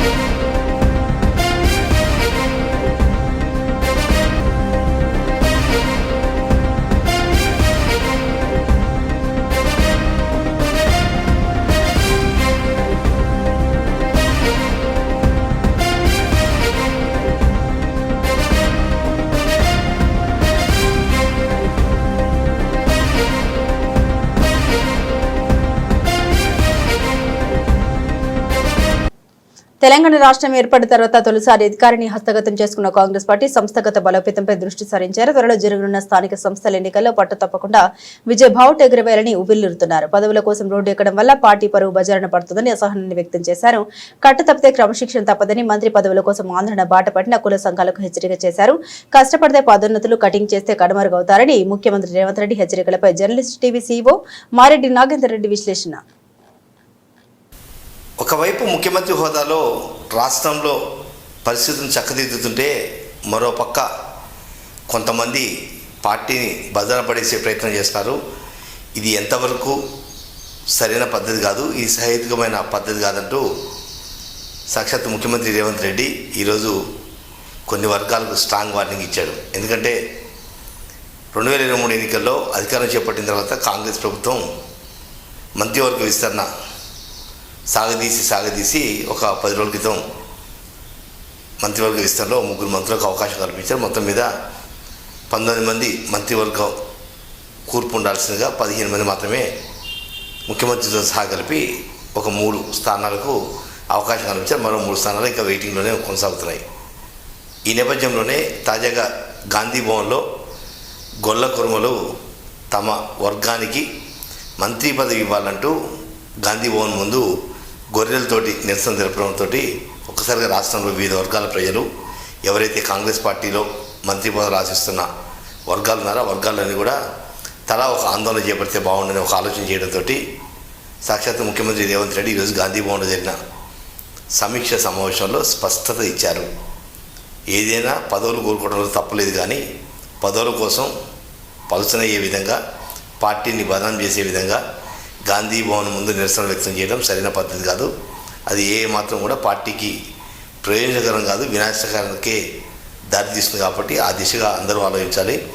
Музика తెలంగాణ రాష్ట్రం ఏర్పడిన తర్వాత తొలిసారి అధికారిని హస్తగతం చేసుకున్న కాంగ్రెస్ పార్టీ సంస్థగత బలోపేతంపై దృష్టి సారించారు. త్వరలో జరగనున్న స్థానిక సంస్థల ఎన్నికల్లో పట్టు తప్పకుండా విజయభావుట్ ఎగురవేయాలని ఉవ్విల్లురుతున్నారు. పదవుల కోసం రోడ్డు ఎక్కడం వల్ల పార్టీ పరువు బజారణ పడుతుందని అసహనాన్ని వ్యక్తం చేశారు. కట్టు తప్పితే క్రమశిక్షణ తప్పదని మంత్రి పదవుల కోసం ఆందోళన బాట పట్టిన కుల సంఘాలకు హెచ్చరిక చేశారు. కష్టపడితే పదోన్నతులు కటింగ్ చేస్తే కడమరుగవుతారని ముఖ్యమంత్రి Revanth Reddy హెచ్చరికలపై journalist TV CEO Mareddy Nagender Reddy విశ్లేషణ ఒకవైపు ముఖ్యమంత్రి హోదాలో రాష్ట్రంలో పరిస్థితులను చక్కదిద్దుతుంటే మరోపక్క కొంతమంది పార్టీని భద్రపడేసే ప్రయత్నం చేస్తారు. ఇది ఎంతవరకు సరైన పద్ధతి కాదు ఇది సహేతుకమైన పద్ధతి కాదంటూ సాక్షాత్ ముఖ్యమంత్రి రేవంత్ రెడ్డి ఈరోజు కొన్ని వర్గాలకు స్ట్రాంగ్ వార్నింగ్ ఇచ్చాడు. ఎందుకంటే రెండు వేల ఇరవై మూడు ఎన్నికల్లో అధికారం చేపట్టిన తర్వాత కాంగ్రెస్ ప్రభుత్వం మంత్రివర్గ విస్తరణ సాగదీసి సాగదీసి ఒక పది రోజుల క్రితం మంత్రివర్గ విస్తరణలో ముగ్గురు మంత్రులకు అవకాశం కల్పించారు. మొత్తం మీద పంతొమ్మిది మంది మంత్రివర్గం కూర్పు ఉండాల్సిందిగా పదిహేను మంది మాత్రమే ముఖ్యమంత్రితో సహా కలిపి ఒక మూడు స్థానాలకు అవకాశం కల్పించారు. మరో మూడు స్థానాలు ఇంకా వెయిటింగ్లోనే కొనసాగుతున్నాయి. ఈ నేపథ్యంలోనే తాజాగా గాంధీ భవన్లో గొల్ల కురుమలు తమ వర్గానికి మంత్రి పదవి ఇవ్వాలంటూ గాంధీ భవన్ ముందు గొర్రెలతోటి నిరసన తెలపడంతో ఒక్కసారిగా రాష్ట్రంలో వివిధ వర్గాల ప్రజలు ఎవరైతే కాంగ్రెస్ పార్టీలో మంత్రి పదవులు ఆశిస్తున్న వర్గాలు ఉన్నారో వర్గాలని వర్గాలన్నీ కూడా తలా ఒక ఆందోళన చేపడితే బాగుండని ఒక ఆలోచన చేయడంతో సాక్షాత్ ముఖ్యమంత్రి రేవంత్ రెడ్డి ఈరోజు గాంధీ భవన్లో జరిగిన సమీక్ష సమావేశంలో స్పష్టత ఇచ్చారు. ఏదైనా పదవులు కోరుకోవడంలో తప్పలేదు కానీ పదవుల కోసం పలుచనయ్యే విధంగా పార్టీని బదనం చేసే విధంగా గాంధీ భవన్ ముందు నిరసన వ్యక్తం చేయడం సరైన పద్ధతి కాదు. అది ఏ మాత్రం కూడా పార్టీకి ప్రయోజనకరం కాదు. వినాశకరానికే దారితీస్తుంది కాబట్టి ఆ దిశగా అందరూ ఆలోచించాలి.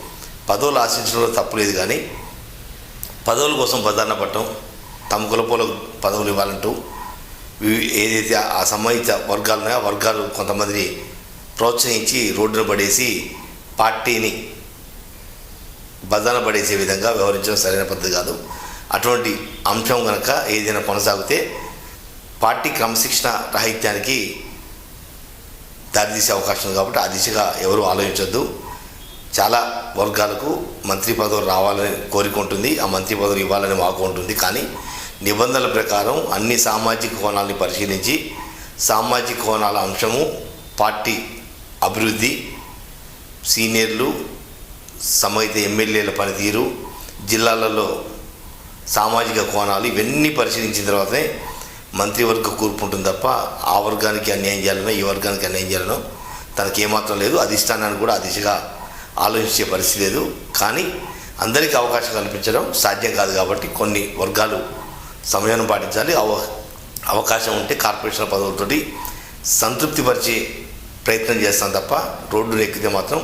పదవులు ఆశించడంలో తప్పులేదు కానీ పదవుల కోసం బదారణ పట్టడం తమ కులపోల పదవులు ఇవ్వాలంటూ ఏదైతే ఆ సంబంధిత వర్గాలు ఉన్నాయో ఆ వర్గాలు కొంతమందిని ప్రోత్సహించి రోడ్డున పడేసి పార్టీని బదన పడేసే విధంగా వ్యవహరించడం సరైన పద్ధతి కాదు. అటువంటి అంశం కనుక ఏదైనా కొనసాగితే పార్టీ క్రమశిక్షణ రాహిత్యానికి దారితీసే అవకాశం ఉంది కాబట్టి ఆ దిశగా ఎవరు ఆలోచించొద్దు. చాలా వర్గాలకు మంత్రి పదవులు రావాలని కోరిక ఉంటుంది. ఆ మంత్రి పదవులు ఇవ్వాలని వాకు ఉంటుంది. కానీ నిబంధనల ప్రకారం అన్ని సామాజిక కోణాలని పరిశీలించి సామాజిక కోణాల అంశము పార్టీ అభివృద్ధి సీనియర్లు సమయిత ఎమ్మెల్యేల పనితీరు జిల్లాలలో సామాజిక కోణాలు ఇవన్నీ పరిశీలించిన తర్వాతనే మంత్రివర్గ కూర్పు ఉంటుంది తప్ప ఆ వర్గానికి అన్యాయం చేయాలనో ఈ వర్గానికి అన్యాయం చేయాలనో తనకి ఏమాత్రం లేదు. అధిష్టానాన్ని కూడా ఆ దిశగా ఆలోచించే పరిస్థితి లేదు. కానీ అందరికీ అవకాశం కల్పించడం సాధ్యం కాదు కాబట్టి కొన్ని వర్గాలు సమయాన్ని పాటించాలి. అవ అవకాశం ఉంటే కార్పొరేషన్ పదవులతోటి సంతృప్తిపరిచే ప్రయత్నం చేస్తాం తప్ప రోడ్డు ఎక్కితే మాత్రం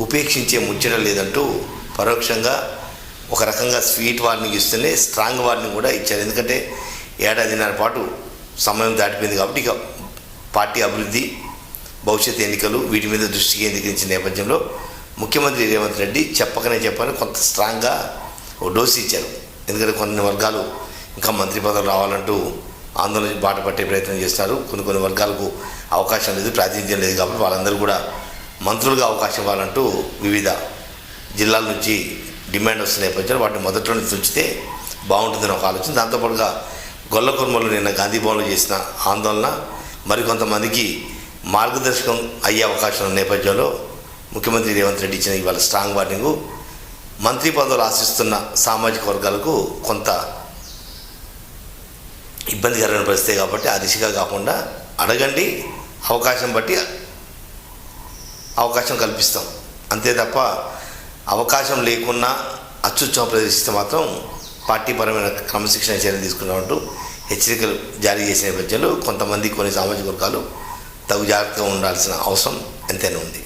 ఉపేక్షించే ముచ్చట లేదంటూ పరోక్షంగా ఒక రకంగా స్వీట్ వార్నింగ్ ఇస్తేనే స్ట్రాంగ్ వార్నింగ్ కూడా ఇచ్చారు. ఎందుకంటే ఏడాదిన్నర పాటు సమయం దాటిపోయింది కాబట్టి ఇక పార్టీ అభివృద్ధి భవిష్యత్ ఎన్నికలు వీటి మీద దృష్టి కేంద్రీకరించిన నేపథ్యంలో ముఖ్యమంత్రి రేవంత్ రెడ్డి చెప్పకనే చెప్పని కొంత స్ట్రాంగ్గా ఓ డోసు ఇచ్చారు. ఎందుకంటే కొన్ని వర్గాలు ఇంకా మంత్రి పదవులు రావాలంటూ ఆందోళన బాట పట్టే ప్రయత్నం చేస్తారు. కొన్ని కొన్ని వర్గాలకు అవకాశం లేదు ప్రాతినిధ్యం లేదు కాబట్టి వాళ్ళందరూ కూడా మంత్రులుగా అవకాశం ఇవ్వాలంటూ వివిధ జిల్లాల నుంచి డిమాండ్ వస్తున్న నేపథ్యంలో వాటిని మొదట్లోనే తుంచితే బాగుంటుందని ఒక ఆలోచన. దాంతోపాటుగా గొల్లకుర్మలు నిన్న గాంధీ భవన్లో చేసిన ఆందోళన మరికొంతమందికి మార్గదర్శకం అయ్యే అవకాశం ఉన్న నేపథ్యంలో ముఖ్యమంత్రి రేవంత్ రెడ్డి ఇచ్చిన ఇవాళ స్ట్రాంగ్ వార్నింగ్. మంత్రి పదవులు ఆశిస్తున్న సామాజిక వర్గాలకు కొంత ఇబ్బందికరమైన పరిస్థితి కాబట్టి ఆ దిశగా కాకుండా అడగండి అవకాశం బట్టి అవకాశం కల్పిస్తాం. అంతే తప్ప అవకాశం లేకున్నా అత్యుత్సవం ప్రదర్శిస్తే మాత్రం పార్టీపరమైన క్రమశిక్షణ చర్యలు తీసుకున్నామంటూ హెచ్చరికలు జారీ చేసిన నేపథ్యంలో కొంతమంది కొన్ని సామాజిక వర్గాలు తగు జాగ్రత్తగా ఉండాల్సిన అవసరం ఎంతైనా ఉంది.